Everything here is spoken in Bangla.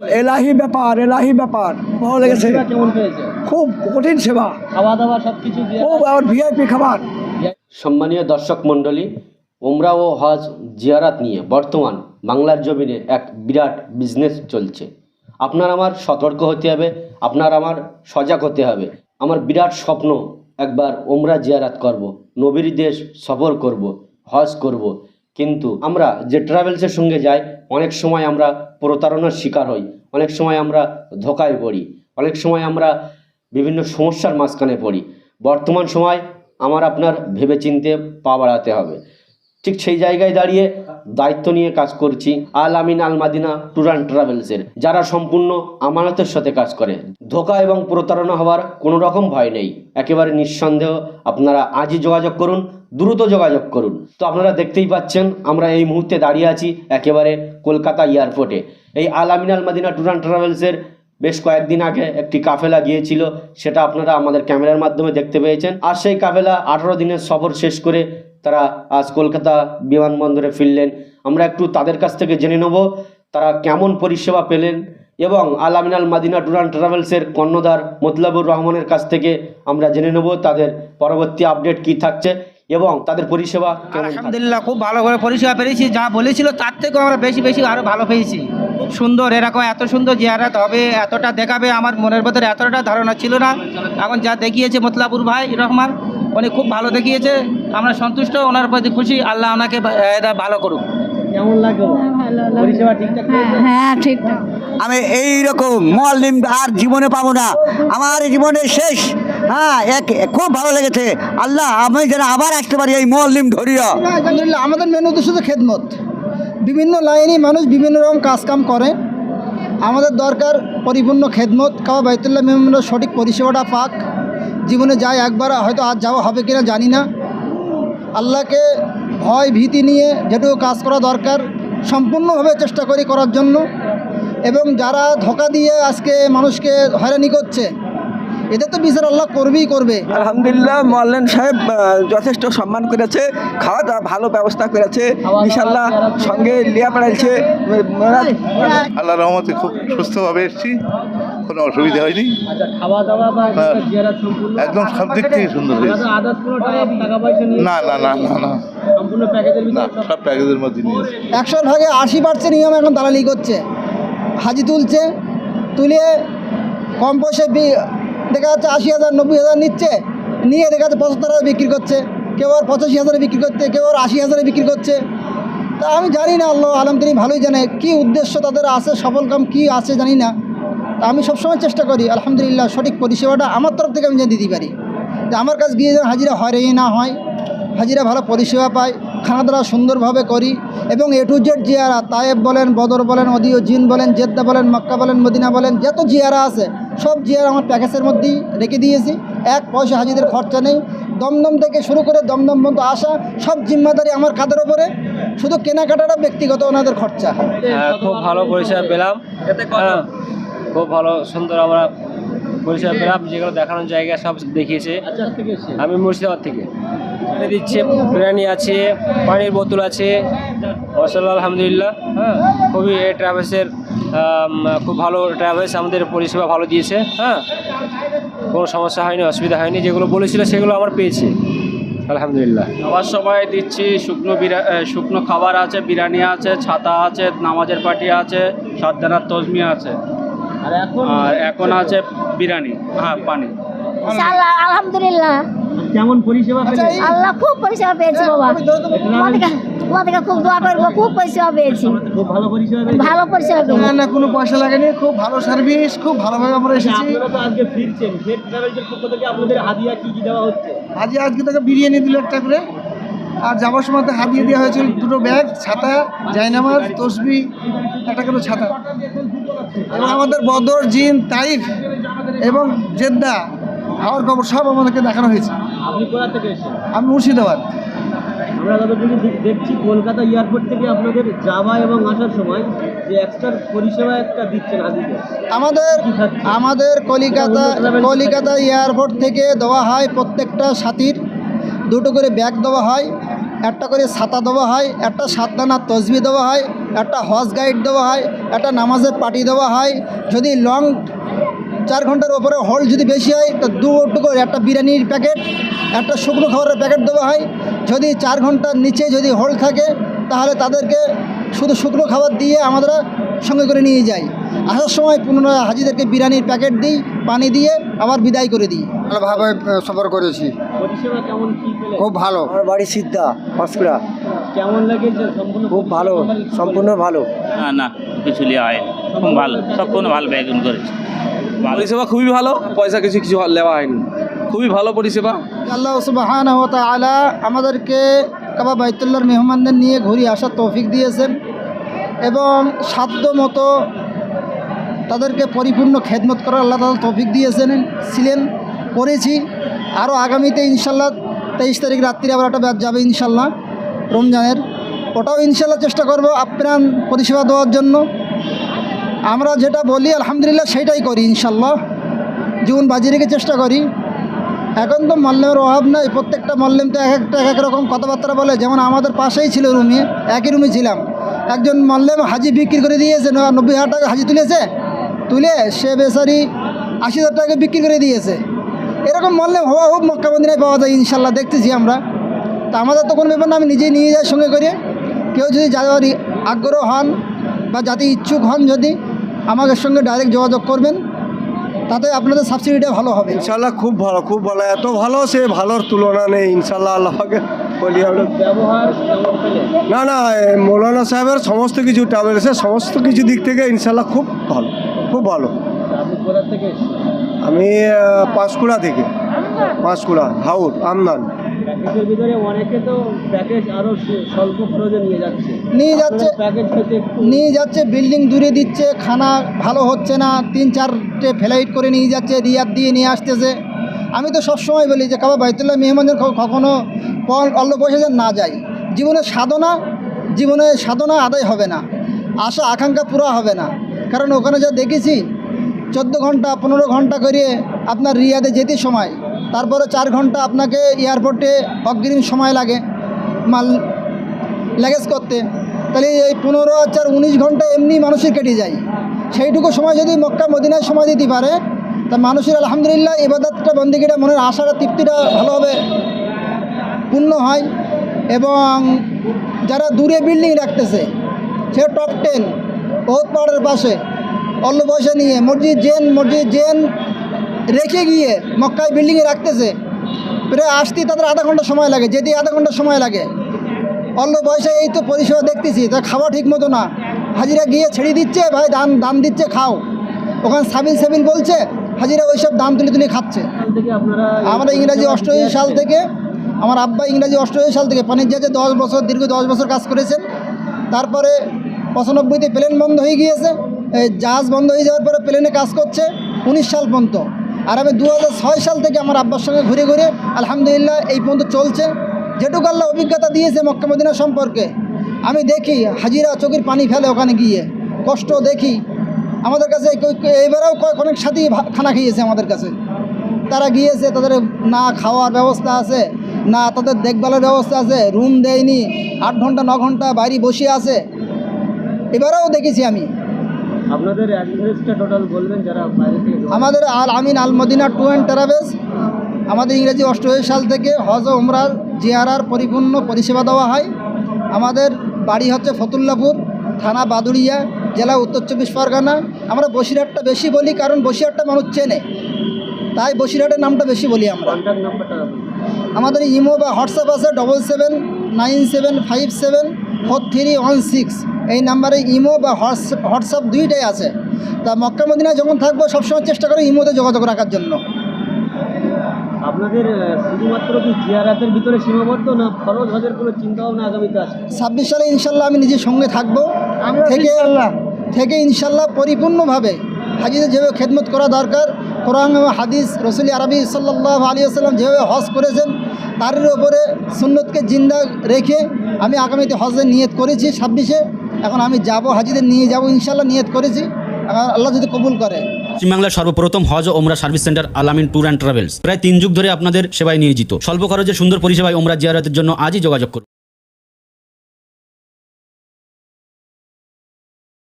এলাহি ব্যাপার এলাহি ব্যাপার। ভালো লেগেছে। খুব কঠিন সেবা। খাওয়া দাওয়া সব কিছু খুব আর ভিআইপি খাবার। সম্মানীয় দর্শক মণ্ডলী ওমরা ও হজ জিয়ারাত নিয়ে বর্তমান বাংলার জমিনে এক বিরাট বিজনেস চলছে। আপনার আমার সতর্ক হতে হবে আপনার আমার সজাগ হতে হবে। আমার বিরাট স্বপ্ন একবার ওমরা জিয়ারাত করব নবীর দেশ সফর করব হজ করব। কিন্তু আমরা যে ট্রাভেলসের সঙ্গে যাই, অনেক সময় আমরা প্রতারণার শিকার হই, অনেক সময় আমরা ধোকায় পড়ি, অনেক সময় আমরা বিভিন্ন সমস্যার মাঝখানে পড়ি। বর্তমান সময় আমার আপনার ভেবেচিন্তে পা বাড়াতে হবে। ঠিক সেই জায়গায় দাঁড়িয়ে দায়িত্ব নিয়ে কাজ করছি আল আমিন আল মাদিনা ট্যুর অ্যান্ড ট্রাভেলসের। যারা সম্পূর্ণ আমানতের সাথে কাজ করে। ধোকা এবং প্রতারণা হওয়ার কোনো রকম ভয় নেই। একেবারে নিঃসন্দেহ আপনারা আজই যোগাযোগ করুন, দ্রুত যোগাযোগ করুন। তো আপনারা দেখতেই পাচ্ছেন, আমরা এই মুহূর্তে দাঁড়িয়ে আছি একেবারে কলকাতা এয়ারপোর্টে। এই আল আমিন আল মাদিনা ট্যুর অ্যান্ড ট্রাভেলসের বেশ কয়েকদিন আগে একটি কাফেলা গিয়েছিল, সেটা আপনারা আমাদের ক্যামেরার মাধ্যমে দেখতে পেয়েছেন। আর সেই কাফেলা আঠারো দিনের সফর শেষ করে তারা আজ কলকাতা বিমানবন্দরে ফিরলেন। আমরা একটু তাদের কাছ থেকে জেনে নেব তারা কেমন পরিষেবা পেলেন এবং আল আমিনাল মাদিনা ট্যুর অ্যান্ড ট্রাভেলসের কর্ণধার মতলাবুর রহমানের কাছ থেকে আমরা জেনে নেব তাদের পরবর্তী আপডেট কি থাকছে এবং তাদের পরিষেবা আলহামদুলিল্লাহ খুব ভালো করে পরিষেবা পেয়েছি। যা বলেছিল তার থেকেও আমরা বেশি বেশি আরও ভালো পেয়েছি। খুব সুন্দর এরকম এত সুন্দর জিয়ারাত হবে এতটা দেখাবে আমার মনের ভেতরে এতটা ধারণা ছিল না। এখন যা দেখিয়েছে মতলাপুর ভাই রহমান উনি খুব ভালো দেখিয়েছে। আমরা সন্তুষ্ট ওনার প্রতি খুশি। আল্লাহ ওনাকে ভালো করুক। কেমন লাগল? পরিষেবা ঠিকঠাক হ্যাঁ ঠিকঠাক। আমি এই রকম মলিম আর জীবনে পাবো না। আমার জীবনে শেষ। হ্যাঁ এক খুব ভালো লেগেছে। আল্লাহ আমি যেন আবার আসতে পারি এই মলিম ধরিয়া। আলহামদুলিল্লাহ আমাদের মেন উদ্দেশ্য তো খেদমত। বিভিন্ন লাইনে মানুষ বিভিন্ন রকম কাজকাম করে। আমাদের দরকার পরিপূর্ণ খেদমত। কাবা বাইতুল্লাহ মেমনের সঠিক পরিষেবাটা পাক। জীবনে যায় একবার, হয়তো আজ যাওয়া হবে কিনা জানি না। আল্লাহকে ভয়, ভীতি নিয়ে যেটুকু কাজ করা দরকার, সম্পূর্ণভাবে চেষ্টা করি করার জন্য। এবং যারা ধোকা দিয়ে আজকে মানুষকে হয়রানি করছে এদের তো বিচার আল্লাহ করবেই করবে। আলহামদুলিল্লাহ মোল্লেন সাহেব যথেষ্ট সম্মান করেছে খাওয়া দাওয়া ভালো ব্যবস্থা করেছে ইনশাল্লাহ সঙ্গে লিয়া পাড়াইছে আল্লাহ রহমতে খুব সুস্থভাবে এসেছি কোনো অসুবিধা হয়নি। আচ্ছা খাওয়া দাওয়া বা হ্যাঁ। একদম সব দিক থেকে সুন্দর হয়েছে। না না না না না। সম্পূর্ণ প্যাকেজের না ভিতরে সব প্যাকেজের মধ্যে নিয়েছে একশোর ভাগে আশি পার্সেন্ট নিয়ম এখন দালালি করছে। হাজি তুলছে তুলে কম পয়সায় বি- দেখা যাচ্ছে আশি হাজার, নব্বই হাজার নিচ্ছে। নিয়ে দেখা যাচ্ছে পঁচাত্তর হাজার বিক্রি করছে। কেউ আর পঁচাশি হাজারে বিক্রি করছে কেউ আর আশি হাজারে বিক্রি করছে। তা আমি জানি না, আল্লাহ আলম তিনি ভালোই জানে। কী উদ্দেশ্য তাদের আছে, সফল কাম কী আছে জানি না। তা আমি সবসময় চেষ্টা করি, আলহামদুলিল্লাহ, সঠিক পরিষেবাটা আমার তরফ থেকে আমি যেন দিতে পারি। যে আমার কাছে গিয়ে যেন হাজিরা হয়রানি না হয়, হাজিরা ভালো পরিষেবা পায় খানা দানা সুন্দরভাবে করি, এবং এ টু জেড জিয়ারা, তায়েব বলেন, বদর বলেন অদিও জিন বলেন, জেদ্দা বলেন, মক্কা বলেন, মদিনা বলেন, যত জিয়ারা আছে সব জিয়ারা আমার প্যাকেজের মধ্যেই রেখে দিয়েছি। এক পয়সা হাজিদের খরচা নেই। দমদম থেকে শুরু করে দমদম পর্যন্ত আসা সব জিম্মাদারি আমার কাদের ওপরে শুধু কেনাকাটাটা ব্যক্তিগত ওনাদের খরচা। হ্যাঁ খুব ভালো পরিষেবা পেলাম। হ্যাঁ, খুব ভালো সুন্দর আমরা পরিষেবা পেলাম। যেগুলো দেখানোর জায়গা সব দেখিয়েছে। আচ্ছা এসে আমি মুর্শিদাবাদ থেকে। দিচ্ছে বিরিয়ানি আছে পানির বোতল আছে। মশলা আলহামদুলিল্লাহ। হ্যাঁ খুবই এই ট্রাভেলসের খুব ভালো ট্রাভেলস আমাদের পরিষেবা ভালো দিয়েছে হ্যাঁ? কোনো সমস্যা হয়নি অসুবিধা হয়নি যেগুলো বলেছিল সেগুলো আমার পেয়েছি। আলহামদুলিল্লাহ। খাবার সময় দিচ্ছি শুকনো বিরা শুকনো খাবার আছে বিরিয়ানি আছে ছাতা আছে নামাজের পাটি আছে সাতদানার তজমি আছে। আর এখন? আছে বিরিয়ানি হ্যাঁ পানি। আল্লাহ আলহামদুলিল্লাহ। কেমন পরিষেবা আল্লাহ খুব পরিষেবা পেয়েছি বাবা। খুব দোয়া করব খুব পরিষেবা পেয়েছি। ভালো পরিষেবা পেলে ভালো পরিষেবা পেয়েছি। না কোনো পয়সা লাগেনি খুব ভালো সার্ভিস খুব ভালোভাবে আমরা এসেছি। আপনারা আজকে ফিরছেন। ফের ট্রাভেলসের পক্ষ থেকে আপনাদের হাদিয়া কি কি দেওয়া হচ্ছে? আজকে আজকে তাকে বিরিয়ানি দিল একটা করে। আর যাওয়ার সময় হাতিয়ে দেওয়া হয়েছিল দুটো ব্যাগ ছাতা জায়নামাজ তসবি একটা করে ছাতা। এবং আমাদের বদর জিন তাইফ এবং জেদ্দা হাওয়ার খবর সব আমাদেরকে দেখানো হয়েছে। আপনি কোথা থেকে এসেছেন? আমি মুর্শিদাবাদ। আমরা যতটুকু দেখছি কলকাতা এয়ারপোর্ট থেকে আপনাদের যাওয়া এবং আসার সময় যে এক্সট্রা পরিষেবা একটা দিচ্ছেন হাদিকে আমাদের আমাদের কলিকাতা কলিকাতা এয়ারপোর্ট থেকে দেওয়া হয় প্রত্যেকটা সাথীর। দুটো করে ব্যাগ দেওয়া হয় একটা করে ছাতা দেওয়া হয় একটা সাতদানা তসবি দেওয়া হয় একটা হজ গাইড দেওয়া হয় একটা নামাজের পার্টি দেওয়া হয়। যদি লং চার ঘণ্টার ওপরে হল যদি বেশি হয় তো দু টুকু একটা বিরিয়ানির প্যাকেট একটা শুকনো খাবারের প্যাকেট দেওয়া হয়। যদি চার ঘণ্টার নিচে যদি হল থাকে তাহলে তাদেরকে শুধু শুকনো খাবার দিয়ে আমরা সঙ্গে করে নিয়ে যাই আসার সময় পুনরায় হাজিদেরকে বিরিয়ানির প্যাকেট দিই পানি দিয়ে আবার বিদায় করে দিই। ভালোভাবে সফর করেছি। পরিষেবা কেমন কি পেলেন? খুব ভালো। আমার বাড়ি সিদ্ধা পাঁশকুড়া। কেমন সম্পূর্ণ খুব ভালো সম্পূর্ণ ভালো। না না কিছু লিয়া হয়নি খুব ভালো সম্পূর্ণ ভালো বেগুন করেছে। পরিষেবা খুবই ভালো। পয়সা কিছু কিছু নেওয়া হয়নি। খুবই ভালো পরিষেবা। আল্লাহ সুবাহান আলা আমাদেরকে কাবা বাইতুল্লাহর মেহমানদের নিয়ে ঘুরে আসার তৌফিক দিয়েছেন এবং সাধ্য মতো তাদেরকে পরিপূর্ণ খেদমত করার আল্লাহ তাদের তৌফিক দিয়েছেন, ছিলেন, করেছি। আরও আগামীতে ইনশাল্লাহ তেইশ তারিখ রাত্রি আবার একটা ব্যাচ যাবে ইনশাল্লাহ রমজানের। ওটাও ইনশাল্লাহ চেষ্টা করব আপ্রাণ পরিষেবা দেওয়ার জন্য। আমরা যেটা বলি, আলহামদুলিল্লাহ সেটাই করি ইনশাল্লাহ জীবন বাজি রেখে চেষ্টা করি। এখন তো মল্লেমের অভাব নাই, প্রত্যেকটা মল্লেম তো এক একটা এক এক রকম কথাবার্তা বলে। যেমন আমাদের পাশেই ছিল রুমে, একই রুমে ছিলাম। একজন মল্লেম হাজি বিক্রি করে দিয়েছে নব্বই হাজার টাকা হাজি তুলেছে। তুলে সে বেচারি আশি হাজার টাকা বিক্রি করে দিয়েছে। এরকম মল্লেম হওয়া হোক, মক্কা মন্দিরায় পাওয়া যায় ইনশাল্লাহ দেখতেছি আমরা। তা আমাদের তো কোনো ব্যাপার না, আমি নিজেই নিয়ে যাই সঙ্গে করে। কেউ যদি যাওয়ার আগ্রহ হন বা যাতে ইচ্ছুক হন যদি আমাদের সঙ্গে ডাইরেক্ট যোগাযোগ করবেন, তাতে আপনাদের সাবসিডিটা ভালো হবে। ইনশাল্লাহ খুব ভালো খুব ভালো। এত ভালো সে ভালোর তুলনা নেই ইনশাল্লাহ আল্লাহকে না না মৌলানা সাহেবের সমস্ত কিছু ট্রাভেলসে সমস্ত কিছু দিক থেকে ইনশাল্লাহ খুব ভালো খুব ভালো? আমি পাঁশকুড়া থেকে পাঁশকুড়া হাউর, আমদান। প্যাকেজের ভিতরে অনেকে তো প্যাকেজ আরও সে- স্বল্প খরচে নিয়ে যাচ্ছে। নিয়ে যাচ্ছে প্যাকেজ একটু নিয়ে যাচ্ছে বিল্ডিং দূরে দিচ্ছে খানা ভালো হচ্ছে না তিন চারটে ফ্লাইট করে নিয়ে যাচ্ছে রিয়াদ দিয়ে নিয়ে আসতেছে। আমি তো সবসময় বলি যে কাবা বাইতুল্লাহ মেহমানদের ক- কখনো পর অল্প পয়সা যেন না যায়। জীবনের সাধনা জীবনে সাধনা আদায় হবে না। আশা আকাঙ্ক্ষা পুরা হবে না। কারণ ওখানে যা দেখেছি চোদ্দ ঘণ্টা পনেরো ঘণ্টা করে আপনার রিয়াদে যেতে সময় তারপরে চার ঘণ্টা আপনাকে এয়ারপোর্টে অগ্রিম সময় লাগে মাল ল্যাগেজ করতে। তাহলে এই পনেরো চার উনিশ ঘণ্টা এমনি মানুষের কেটে যায়। সেইটুকু সময় যদি মক্কা, মদিনায় সময় দিতে পারে, তা মানুষের আলহামদুলিল্লাহ ইবাদতটা, বন্দিগিটা, মনের আশাটা, তৃপ্তিটা ভালোভাবে পূর্ণ হয় এবং যারা দূরে বিল্ডিং রাখতেছে, সে টপ টেন বহুত পাহাড়ের পাশে, অল্প পয়সা নিয়ে, মসজিদ জেন মসজিদ জেন রেখে গিয়ে মক্কায় বিল্ডিংয়ে রাখতেছে। প্রায় আসতে তাদের আধা ঘণ্টা সময় লাগে যেতে আধা ঘণ্টা সময় লাগে। অল্প বয়সে এই তো পরিষেবা দেখতেছি, তা খাওয়া ঠিক মতো না। হাজিরা গিয়ে ছেড়ে দিচ্ছে, ভাই দান দান দিচ্ছে, খাও। ওখানে সাবিল সাবিল বলছে, হাজিরা ওইসব দাম তুলে তুলে খাচ্ছে। আমরা ইংরাজি অষ্টআশি সাল থেকে, আমার আব্বা ইংরাজি অষ্টআশি সাল থেকে পানির জাহাজে দশ বছর, দীর্ঘ দশ বছর কাজ করেছেন। তারপরে পঁচানব্বইতে প্লেন বন্ধ হয়ে গিয়েছে জাহাজ বন্ধ হয়ে যাওয়ার পরে প্লেনে কাজ করছে, উনিশ সাল পর্যন্ত। আর আমি দু হাজার ছয় সাল থেকে আমার আব্বার সঙ্গে ঘুরে ঘুরে, আলহামদুলিল্লাহ, এই পর্যন্ত চলছে। যেটুকু আল্লাহ অভিজ্ঞতা দিয়েছে মক্কা মদিনা সম্পর্কে, আমি দেখি হাজিরা চোখের পানি ফেলে ওখানে গিয়ে, কষ্ট দেখি। আমাদের কাছে এইবারেও কয়েক অনেক সাথী খানা খেয়েছে আমাদের কাছে। তারা গিয়েছে, তাদের না খাওয়ার ব্যবস্থা আছে, না তাদের দেখভালের ব্যবস্থা আছে, রুম দেয়নি, আট ঘণ্টা, ন ঘণ্টা বাইরে বসে আছে। এবারেও দেখেছি আমি। আপনাদের অ্যাড্রেসটা টোটাল বলবেন যারা বাইরে থেকে আমাদের Al Amin Al Madina tour and travels আমাদের ইংরেজি অষ্টআশি সাল থেকে হজ ও উমরার জিয়ারার পরিপূর্ণ পরিষেবা দেওয়া হয়। আমাদের বাড়ি হচ্ছে ফতুল্লাপুর থানা বাদুড়িয়া জেলা উত্তর চব্বিশ পরগনা। আমরা বসিরহাটটা বেশি বলি কারণ বসিরহাটটা মানুষ চেনে। তাই বসিরহাটের নামটা বেশি বলি আমরা। আমাদের ইমো বা হোয়াটসঅ্যাপ আছে double seven nine seven five seven four three one six এই নাম্বারে ইমো বা হোয়াটস- হোয়াটসঅ্যাপ দুইটাই আছে। তা মক্কা মদিনায় যখন থাকব সবসময় চেষ্টা করি ইমোতে যোগাযোগ রাখার জন্য। আপনাদের শুধুমাত্র কি জিয়ারাতের ভিতরে সীমাবদ্ধ না ফরজ হজের কোনো চিন্তা ভাবনা আগামীতে আছে? ছাব্বিশ সালে ইনশাল্লাহ আমি নিজের সঙ্গে থাকব। থেকে থেকে ইনশাল্লাহ পরিপূর্ণভাবে হাজিদের যেভাবে খেদমত করা দরকার কোরআন এবং হাদিস রসুল আরবি সাল্লাহ আলী আসাল্লাম যেভাবে হজ করেছেন তার উপরে সুন্নতকে জিন্দা রেখে আমি আগামীতে হজের নিয়ত করেছি ছাব্বিশে। এখন আমি যাব, হাজিদের নিয়ে যাব, ইনশাল্লাহ নিয়ত করেছি। আল্লাহ যদি কবুল করে। পশ্চিমবাংলার সর্বপ্রথম হজ ওমরা service centre Alamin tour and travels. প্রায় তিন যুগ ধরে আপনাদের সেবায় নিয়োজিত। স্বল্প খরচে সুন্দর পরিষেবায় ওমরা জিয়ারতের জন্য আজই যোগাযোগ করুন।